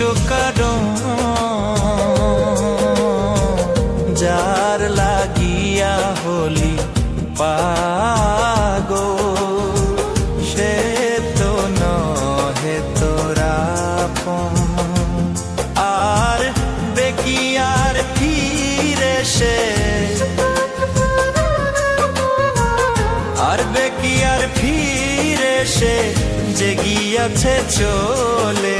বিষকারণ যার লাগিয়া হলি পাগো সে তো নহে তোরা আর আর ফিরে সে। আর বেকি আর ফিরে সে। যে গিয়াছে চলে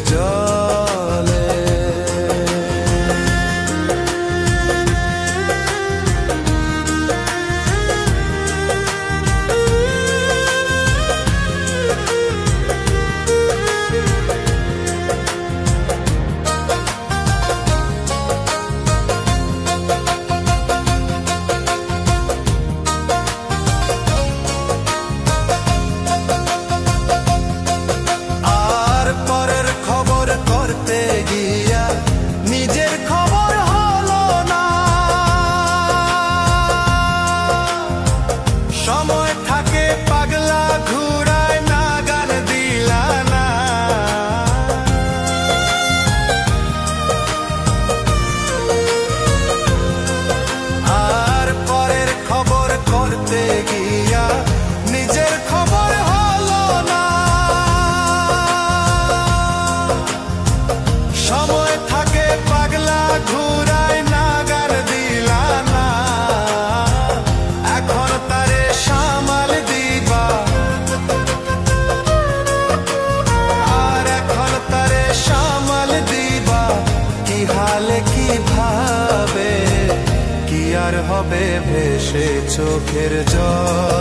আর হবে ভেসে চোখের জলে।